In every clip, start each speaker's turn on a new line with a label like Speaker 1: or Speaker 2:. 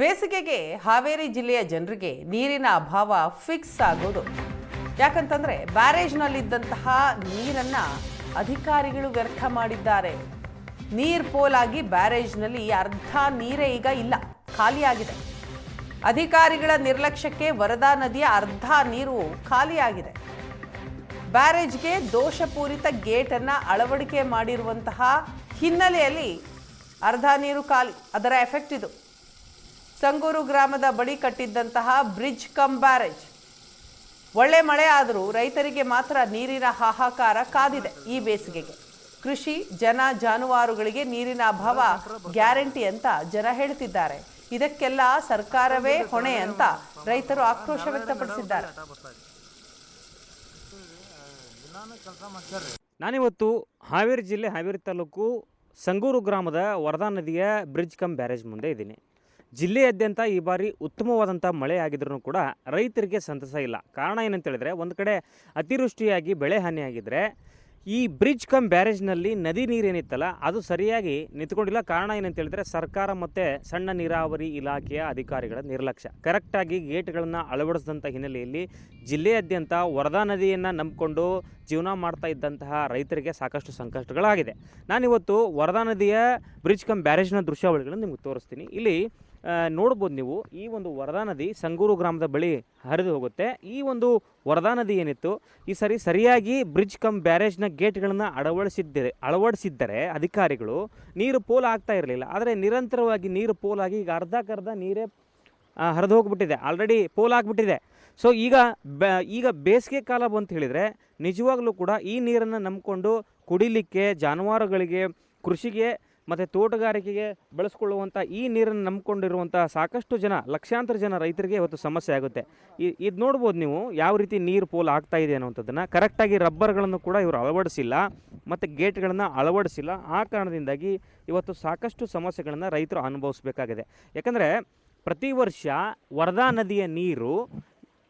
Speaker 1: ಬೇಸಿಗೆಗೆ ಹಾವೇರಿ ಜಿಲ್ಲೆಯ ಜನರಿಗೆ ನೀರಿನ ಅಭಾವ ಫಿಕ್ಸ್ ಆಗೋದು. ಯಾಕಂತಂದ್ರೆ ಬ್ಯಾರೇಜ್ನಲ್ಲಿದ್ದಂತಹ ನೀರನ್ನ ಅಧಿಕಾರಿಗಳು ವ್ಯರ್ಥ ಮಾಡಿದ್ದಾರೆ. ನೀರ್ ಪೋಲಾಗಿ ಬ್ಯಾರೇಜ್ನಲ್ಲಿ ಅರ್ಧ ನೀರೇ ಈಗ ಇಲ್ಲ, ಖಾಲಿಯಾಗಿದೆ. ಅಧಿಕಾರಿಗಳ ನಿರ್ಲಕ್ಷ್ಯಕ್ಕೆ ವರದಾ ನದಿಯ ಅರ್ಧ ನೀರು ಖಾಲಿಯಾಗಿದೆ. ಬ್ಯಾರೇಜ್ಗೆ ದೋಷಪೂರಿತ ಗೇಟನ್ನ ಅಳವಡಿಕೆ ಮಾಡಿರುವಂತಹ ಹಿನ್ನೆಲೆಯಲ್ಲಿ ಅರ್ಧ ನೀರು ಖಾಲಿ, ಅದರ ಎಫೆಕ್ಟ್ ಇದು. ಸಂಗೂರು ಗ್ರಾಮದ ಬಳಿ ಕಟ್ಟಿದ್ದಂತಹ ಬ್ರಿಡ್ಜ್ ಕಮ್ ಬ್ಯಾರೇಜ್. ಒಳ್ಳೆ ಮಳೆ ಆದರೂ ರೈತರಿಗೆ ಮಾತ್ರ ನೀರಿನ ಹಾಹಾಕಾರ ಕಾದಿದೆ ಈ ಬೇಸಿಗೆಗೆ. ಕೃಷಿ, ಜನ, ಜಾನುವಾರುಗಳಿಗೆ ನೀರಿನ ಅಭಾವ ಗ್ಯಾರಂಟಿ ಅಂತ ಜನ ಹೇಳ್ತಿದ್ದಾರೆ. ಇದಕ್ಕೆಲ್ಲ ಸರ್ಕಾರವೇ ಹೊಣೆ ಅಂತ ರೈತರು ಆಕ್ರೋಶ ವ್ಯಕ್ತಪಡಿಸಿದ್ದಾರೆ.
Speaker 2: ನಾನಿವತ್ತು ಹಾವೇರಿ ಜಿಲ್ಲೆ ಹಾವೇರಿ ತಾಲೂಕು ಸಂಗೂರು ಗ್ರಾಮದ ವರದಾ ನದಿಯ ಬ್ರಿಡ್ಜ್ ಕಮ್ ಬ್ಯಾರೇಜ್ ಮುಂದೆ ಇದ್ದೀನಿ. ಜಿಲ್ಲೆಯಾದ್ಯಂತ ಈ ಬಾರಿ ಉತ್ತಮವಾದಂಥ ಮಳೆ ಆಗಿದ್ರೂ ಕೂಡ ರೈತರಿಗೆ ಸಂತಸ ಇಲ್ಲ. ಕಾರಣ ಏನಂತ ಹೇಳಿದ್ರೆ, ಒಂದು ಕಡೆ ಅತಿವೃಷ್ಟಿಯಾಗಿ ಬೆಳೆ ಹಾನಿಯಾಗಿದ್ದರೆ ಈ ಬ್ರಿಡ್ಜ್ ಕಮ್ ಬ್ಯಾರೇಜ್ನಲ್ಲಿ ನದಿ ನೀರೇನಿತ್ತಲ್ಲ ಅದು ಸರಿಯಾಗಿ ನಿಂತ್ಕೊಂಡಿಲ್ಲ. ಕಾರಣ ಏನಂತ ಹೇಳಿದ್ರೆ, ಸರ್ಕಾರ ಮತ್ತು ಸಣ್ಣ ನೀರಾವರಿ ಇಲಾಖೆಯ ಅಧಿಕಾರಿಗಳ ನಿರ್ಲಕ್ಷ್ಯ. ಕರೆಕ್ಟಾಗಿ ಗೇಟ್ಗಳನ್ನು ಅಳವಡಿಸಿದಂಥ ಹಿನ್ನೆಲೆಯಲ್ಲಿ ಜಿಲ್ಲೆಯಾದ್ಯಂತ ವರದಾ ನದಿಯನ್ನು ನಂಬಿಕೊಂಡು ಜೀವನ ಮಾಡ್ತಾ ಇದ್ದಂತಹ ರೈತರಿಗೆ ಸಾಕಷ್ಟು ಸಂಕಷ್ಟಗಳಾಗಿದೆ. ನಾನಿವತ್ತು ವರದಾ ನದಿಯ ಬ್ರಿಡ್ಜ್ ಕಮ್ ಬ್ಯಾರೇಜ್ನ ದೃಶ್ಯಾವಳಿಗಳನ್ನು ನಿಮಗೆ ತೋರಿಸ್ತೀನಿ. ಇಲ್ಲಿ ನೋಡ್ಬೋದು ನೀವು, ಈ ಒಂದು ವರದಾ ನದಿ ಸಂಗೂರು ಗ್ರಾಮದ ಬಳಿ ಹರಿದು ಹೋಗುತ್ತೆ. ಈ ಒಂದು ವರದಾ ನದಿ ಏನಿತ್ತು, ಈ ಸರಿ ಸರಿಯಾಗಿ ಬ್ರಿಡ್ಜ್ ಕಮ್ ಬ್ಯಾರೇಜ್ನ ಗೇಟ್ಗಳನ್ನು ಅಳವಡಿಸಿದ್ದರೆ ಅಳವಡಿಸಿದ್ದರೆ ಅಧಿಕಾರಿಗಳು ನೀರು ಪೋಲ್ ಆಗ್ತಾ ಇರಲಿಲ್ಲ. ಆದರೆ ನಿರಂತರವಾಗಿ ನೀರು ಪೋಲಾಗಿ ಈಗ ಅರ್ಧಕ್ಕರ್ಧ ನೀರೇ ಹರಿದು ಹೋಗ್ಬಿಟ್ಟಿದೆ. ಆಲ್ರೆಡಿ ಪೋಲ್ ಆಗಿಬಿಟ್ಟಿದೆ. ಸೊ ಈಗ ಈಗ ಬೇಸಿಗೆ ಕಾಲ ಬಂತ ಹೇಳಿದರೆ ನಿಜವಾಗ್ಲೂ ಕೂಡ ಈ ನೀರನ್ನು ನಂಬಿಕೊಂಡು ಕುಡಿಲಿಕ್ಕೆ, ಜಾನುವಾರುಗಳಿಗೆ, ಕೃಷಿಗೆ ಮತ್ತು ತೋಟಗಾರಿಕೆಗೆ ಬಳಸ್ಕೊಳ್ಳುವಂಥ ಈ ನೀರನ್ನು ನಂಬಿಕೊಂಡಿರುವಂಥ ಸಾಕಷ್ಟು ಜನ, ಲಕ್ಷಾಂತರ ಜನ ರೈತರಿಗೆ ಇವತ್ತು ಸಮಸ್ಯೆ ಆಗುತ್ತೆ. ಈ- ಇದು ನೋಡ್ಬೋದು ನೀವು ಯಾವ ರೀತಿ ನೀರು ಪೋಲ್ ಆಗ್ತಾ ಇದೆ ಅನ್ನುವಂಥದ್ದನ್ನು. ಕರೆಕ್ಟಾಗಿ ರಬ್ಬರ್ಗಳನ್ನು ಕೂಡ ಇವರು ಅಳವಡಿಸಿಲ್ಲ ಮತ್ತು ಗೇಟ್ಗಳನ್ನು ಅಳವಡಿಸಿಲ್ಲ. ಆ ಕಾರಣದಿಂದಾಗಿ ಇವತ್ತು ಸಾಕಷ್ಟು ಸಮಸ್ಯೆಗಳನ್ನು ರೈತರು ಅನುಭವಿಸಬೇಕಾಗಿದೆ. ಯಾಕಂದರೆ ಪ್ರತಿ ವರ್ಷ ವರದಾ ನದಿಯ ನೀರು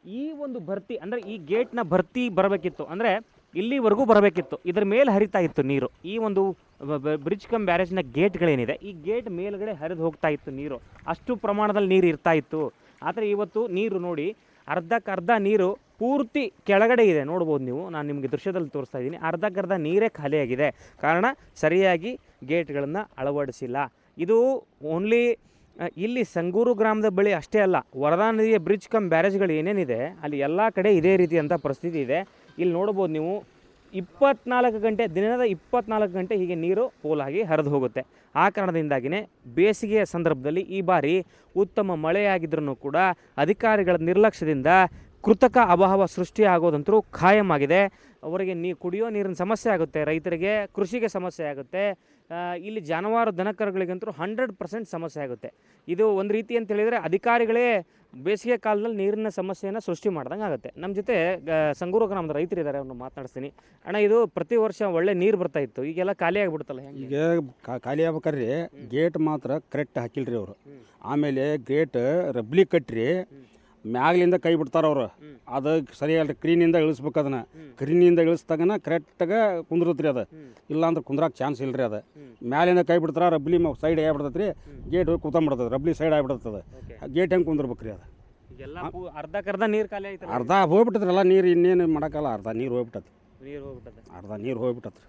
Speaker 2: ಈ ಒಂದು ಭರ್ತಿ, ಅಂದರೆ ಈ ಗೇಟ್ನ ಭರ್ತಿ ಬರಬೇಕಿತ್ತು. ಅಂದರೆ ಇಲ್ಲಿವರೆಗೂ ಬರಬೇಕಿತ್ತು. ಇದರ ಮೇಲೆ ಹರಿತಾ ಇತ್ತು ನೀರು. ಈ ಒಂದು ಬ್ರಿಡ್ಜ್ ಕಮ್ ಬ್ಯಾರೇಜ್ನ ಗೇಟ್ಗಳೇನಿದೆ ಈ ಗೇಟ್ ಮೇಲ್ಗಡೆ ಹರಿದು ಹೋಗ್ತಾ ಇತ್ತು ನೀರು. ಅಷ್ಟು ಪ್ರಮಾಣದಲ್ಲಿ ನೀರು ಇರ್ತಾ ಇತ್ತು. ಆದರೆ ಇವತ್ತು ನೀರು ನೋಡಿ, ಅರ್ಧಕ್ಕರ್ಧ ನೀರು ಪೂರ್ತಿ ಕೆಳಗಡೆ ಇದೆ. ನೋಡ್ಬೋದು ನೀವು, ನಾನು ನಿಮಗೆ ದೃಶ್ಯದಲ್ಲಿ ತೋರಿಸ್ತಾ ಇದ್ದೀನಿ. ಅರ್ಧಕ್ಕರ್ಧ ನೀರೇ ಖಾಲಿಯಾಗಿದೆ. ಕಾರಣ, ಸರಿಯಾಗಿ ಗೇಟ್ಗಳನ್ನು ಅಳವಡಿಸಿಲ್ಲ. ಇದು ಓನ್ಲಿ ಇಲ್ಲಿ ಸಂಗೂರು ಗ್ರಾಮದ ಬಳಿ ಅಷ್ಟೇ ಅಲ್ಲ, ವರದಾ ನದಿಯ ಬ್ರಿಡ್ಜ್ ಕಮ್ ಬ್ಯಾರೇಜ್ಗಳು ಏನೇನಿದೆ, ಅಲ್ಲಿ ಎಲ್ಲ ಕಡೆ ಇದೇ ರೀತಿಯಂಥ ಪರಿಸ್ಥಿತಿ ಇದೆ. ಇಲ್ಲಿ ನೋಡ್ಬೋದು ನೀವು ಇಪ್ಪತ್ನಾಲ್ಕು ಗಂಟೆ, ದಿನದ ಇಪ್ಪತ್ನಾಲ್ಕು ಗಂಟೆ ಹೀಗೆ ನೀರು ಪೋಲಾಗಿ ಹರಿದು ಹೋಗುತ್ತೆ. ಆ ಕಾರಣದಿಂದಾಗಿಯೇ ಬೇಸಿಗೆಯ ಸಂದರ್ಭದಲ್ಲಿ ಈ ಬಾರಿ ಉತ್ತಮ ಮಳೆಯಾಗಿದ್ರೂ ಕೂಡ ಅಧಿಕಾರಿಗಳ ನಿರ್ಲಕ್ಷ್ಯದಿಂದ ಕೃತಕ ಅಭಾವ ಸೃಷ್ಟಿಯಾಗೋದಂತರೂ ಆಗಿದೆ ಅವರಿಗೆ ನೀ ಕುಡಿಯೋ ನೀರಿನ ಸಮಸ್ಯೆ ಆಗುತ್ತೆ, ರೈತರಿಗೆ ಕೃಷಿಗೆ ಸಮಸ್ಯೆ ಆಗುತ್ತೆ. ಇಲ್ಲಿ ಜಾನುವಾರು ದನಕರುಗಳಿಗಂತೂ ಹಂಡ್ರೆಡ್ ಪರ್ಸೆಂಟ್ ಸಮಸ್ಯೆ ಆಗುತ್ತೆ. ಇದು ಒಂದು ರೀತಿ ಅಂತ ಹೇಳಿದರೆ ಅಧಿಕಾರಿಗಳೇ ಬೇಸಿಗೆ ಕಾಲದಲ್ಲಿ ನೀರಿನ ಸಮಸ್ಯೆಯನ್ನು ಸೃಷ್ಟಿ ಮಾಡ್ದಂಗೆ ಆಗುತ್ತೆ. ನಮ್ಮ ಜೊತೆ ಸಂಗೂರು ಗ್ರಾಮದ ರೈತರಿದ್ದಾರೆ ಅವ್ರನ್ನ ಮಾತನಾಡಿಸ್ತೀನಿ. ಅಣ್ಣ ಇದು ಪ್ರತಿ ವರ್ಷ ಒಳ್ಳೆ ನೀರು ಬರ್ತಾ ಇತ್ತು. ಈಗೆಲ್ಲ ಖಾಲಿ ಆಗಿಬಿಡುತ್ತಲ್ಲ ಹೆಂಗೆ?
Speaker 3: ಈಗ ಕಾ- ಖಾಲಿ ಆಗ್ಬೇಕಾದ್ರೆ ಗೇಟ್ ಮಾತ್ರ ಕರೆಕ್ಟ್ ಹಾಕಿಲ್ರಿ ಅವರು. ಆಮೇಲೆ ಗೇಟ್ ರಬ್ಲಿ ಕಟ್ರಿ. ಮ್ಯಾಗ್ಲಿಂದ ಕೈ ಬಿಡ್ತಾರ ಅವ್ರು. ಅದು ಸರಿಯಾಗಿ ಕ್ರೀನಿಂದ ಇಳಿಸ್ಬೇಕು ಅದನ್ನ. ಕ್ರೀನಿಂದ ಇಳಿಸ್ದಾಗನ ಕರೆಕ್ಟಾಗ ಕುಂದ್ರತ್ರಿ ಅದು. ಇಲ್ಲಾಂದ್ರೆ ಕುಂದ್ರಾಕ್ ಚಾನ್ಸ್ ಇಲ್ರಿ ಅದು. ಮ್ಯಾಲಿಂದ ಕೈ ಬಿಡ್ತಾರ ರಬ್ಲಿ ಸೈಡ್ ಆಗ್ಬಿಡ್ತೈತ್ರಿ. ಗೇಟ್ ಹೋಗಿ ಕೂತ್ಕೊಂಡ್ಬಿಡ್ತದೆ ರಬ್ಲಿ ಸೈಡ್ ಆಗ್ಬಿಡ್ತದೆ ಗೇಟ್ ಹೆಂಗೆ ಕುಂದ್ರಬೇಕ್ರಿ ಅದು?
Speaker 2: ಅರ್ಧಕ್ಕರ್ಧ ನೀರು ಖಾಲಿ
Speaker 3: ಅರ್ಧ ಹೋಗ್ಬಿಟ್ಟದ್ರಲ್ಲ ನೀರು ಇನ್ನೇನು ಮಾಡೋಕ್ಕಲ್ಲ ಅರ್ಧ ನೀರು ಹೋಗ್ಬಿಟ್ಟದ
Speaker 2: ನೀರು ಹೋಗ್ಬಿಟ್ಟದೆ
Speaker 3: ಅರ್ಧ ನೀರು ಹೋಗ್ಬಿಟ್ಟತ್ರಿ.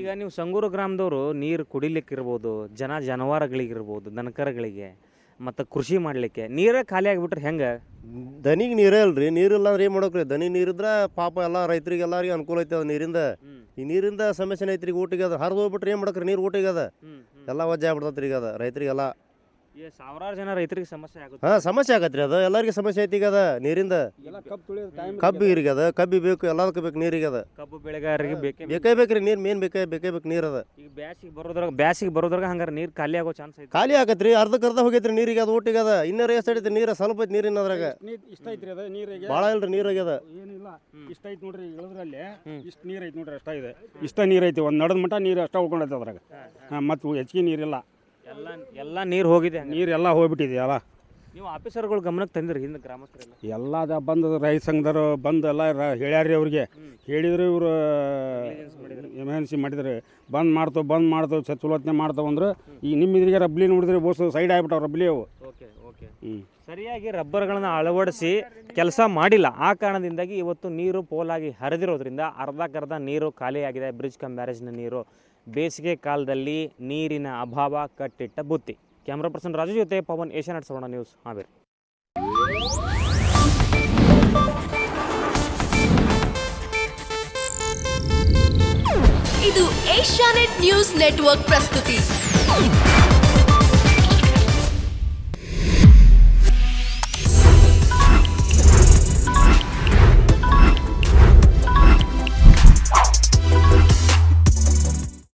Speaker 2: ಈಗ ನೀವು ಸಂಗೂರು ಗ್ರಾಮದವರು ನೀರು ಕುಡಿಲಿಕ್ಕಿರ್ಬೋದು ಜನ ಜಾನುವಾರುಗಳಿಗಿರ್ಬೋದು ದನಕರಗಳಿಗೆ. ಮತ್ತು ಕೃಷಿ ಮಾಡಲಿಕ್ಕೆ? ನೀರೇ ಖಾಲಿ ಆಗಿಬಿಟ್ರೆ ಹೆಂಗೆ?
Speaker 4: ದನಿಗೆ ನೀರೇ ಅಲ್ರಿ. ನೀರಿಲ್ಲ ಅಂದ್ರೆ ಏನು ಮಾಡೋಕ್ರಿ ದನಿ ನೀರಿದ್ರ ಪಾಪ ಎಲ್ಲ ರೈತರಿಗೆ ಎಲ್ಲರಿಗೆ ಅನುಕೂಲ ಐತೆ ಅದು ನೀರಿಂದ. ಈ ನೀರಿಂದ ಸಮಸ್ಯೆ ಐತ್ರಿ ಊಟಿಗೆ ಅದು. ಹರಿದು ಹೋಗ್ಬಿಟ್ರೆ ಏನು ಮಾಡೋಕ್ರಿ ನೀರು ಊಟಿಗೆ ಅದ. ಎಲ್ಲ ವಜ್ಜೆ ಆಗ್ಬಿಡ್ತೈತ್ರಿ ಈಗ ಅದ. ರೈತರಿಗೆಲ್ಲ
Speaker 2: ಈ ಸಾವಿರಾರು ಜನ ರೈತರಿಗೆ ಸಮಸ್ಯೆ ಆಗುತ್ತೆ.
Speaker 4: ಹಾಂ ಸಮಸ್ಯೆ ಆಗತ್ರಿ ಅದು. ಎಲ್ಲರಿಗೆ ಸಮಸ್ಯೆ ಐತಿ ಈಗ ಅದ. ನೀರಿಂದ
Speaker 3: ಎಲ್ಲ ಕಬ್ಬು ತುಳಿಯೋದು ಟೈಮ್
Speaker 4: ಕಬ್ಬಿಗೆ ಅದ. ಕಬ್ಬಿ ಬೇಕು ಎಲ್ಲದಕ್ಕೂ ಬೇಕು ನೀರಿಗೆ ಅದ.
Speaker 2: ಕಬ್ಬು ಬೆಳೆಗಾರರಿಗೆ ಬೇಕೇ ಬೇಕು.
Speaker 4: ಬೇಕೇ ಬೇಕ್ರಿ ನೀರು ಮೇನ್ ಬೇಕೇ ಬೇಕೇ ಬೇಕು ನೀರು ಅದ.
Speaker 2: ಈಗ ಬ್ಯಾಸಿಗೆ ಬರೋದ್ರಾಗ ಬ್ಯಾಸಿಗೆ ಬರೋದ್ರಾಗ ಹಂಗಾರೆ ನೀರು ಖಾಲಿ ಆಗೋ ಚಾನ್ಸ್ ಐತೆ.
Speaker 4: ಖಾಲಿ ಆಗತ್ರಿ ಅರ್ಧಕ್ಕೆ ಅರ್ಧ ಹೋಗೈತ್ರಿ ನೀರಿಗೆ ಅದು ಊಟಿಗೆ ಅದ. ಇನ್ನೂ ಎಷ್ಟು ಐತಿ ನೀರು ಸ್ವಲ್ಪ ಐತಿ ನೀರಿನ ಅದ್ರಾಗ.
Speaker 3: ಇಷ್ಟ ಐತ್ರಿ ಅದ ನೀರಿಗೆ.
Speaker 4: ಭಾಳ ಇಲ್ರಿ ನೀರು ಆಗ್ಯದ
Speaker 3: ಏನಿಲ್ಲ ಇಷ್ಟ ಐತಿ ನೋಡ್ರಿ ಇಳದ್ರಲ್ಲಿ ಇಷ್ಟು ನೀರು ಐತಿ ನೋಡ್ರಿ ಅಷ್ಟ ಇದೆ. ಇಷ್ಟ ನೀರ್ ಐತಿ ಒಂದ್ ನಡದ ಮಟ್ಟ ನೀರು ಅಷ್ಟ ಉಳ್ಕೊಂಡೈತೆ ಅದ್ರಾಗ. ಮತ್ತು ಹೆಚ್ಚಿಗೆ ನೀರಿಲ್ಲ.
Speaker 2: ಎಲ್ಲ ಎಲ್ಲ ನೀರು ಹೋಗಿದೆ.
Speaker 3: ನೀರೆಲ್ಲ ಹೋಗ್ಬಿಟ್ಟಿದೆ ಅಲ್ಲ.
Speaker 2: ನೀವು ಆಫೀಸರ್ಗಳು ಗಮನಕ್ಕೆ ತಂದಿರಿ ಹಿಂದೆ ಗ್ರಾಮಸ್ಥರೆಲ್ಲ?
Speaker 3: ಎಲ್ಲ ಅದ ಬಂದು ರೈತ ಸಂಘದವರು ಬಂದು ಎಲ್ಲ ರ- ಹೇಳ್ಯಾರ್ರಿ ಅವ್ರಿಗೆ. ಹೇಳಿದ್ರು ಇವರು ಎಮರ್ಜೆನ್ಸಿ ಮಾಡಿದ್ರು. ಬಂದ್ ಮಾಡ್ತೋ ಬಂದ್ ಮಾಡ್ತೋ ಚಲೋತ್ನೆ ಮಾಡ್ತಾವ ಅಂದ್ರೆ. ಈಗ ನಿಮ್ಮ ಇದ್ರಿಗೆ ರಬ್ಲಿ ನೋಡಿದ್ರೆ ಬೋಸು ಸೈಡ್ ಆಗ್ಬಿಟ್ಟಾವ ರಬ್ಲಿ ಅವು.
Speaker 2: Okay okay.
Speaker 3: ಹ್ಞೂ
Speaker 2: ಸರಿಯಾಗಿ ರಬ್ಬರ್ಗಳನ್ನು ಅಳವಡಿಸಿ ಕೆಲಸ ಮಾಡಿಲ್ಲ. ಆ ಕಾರಣದಿಂದಾಗಿ ಇವತ್ತು ನೀರು ಪೋಲಾಗಿ ಹರಿದಿರೋದ್ರಿಂದ ಅರ್ಧಕ್ಕರ್ಧ ನೀರು ಖಾಲಿಯಾಗಿದೆ. ಬ್ರಿಡ್ಜ್ ಕಮ್ ಬ್ಯಾರೇಜ್ನ ನೀರು. ಬೇಸಿಗೆ ಕಾಲದಲ್ಲಿ ನೀರಿನ ಅಭಾವ ಕಟ್ಟಿಟ್ಟ ಬುತ್ತಿ. ಕ್ಯಾಮ್ರಾ ಪರ್ಸನ್ ರಾಜು ಜೊತೆ ಪವನ್ ಏಷ್ಯಾನೆಟ್ ಸವರ್ಣ ನ್ಯೂಸ್ ಹಾವೇರಿ.
Speaker 5: ಇದು ಏಷ್ಯಾನೆಟ್ ನ್ಯೂಸ್ ನೆಟ್ವರ್ಕ್ ಪ್ರಸ್ತುತಿ.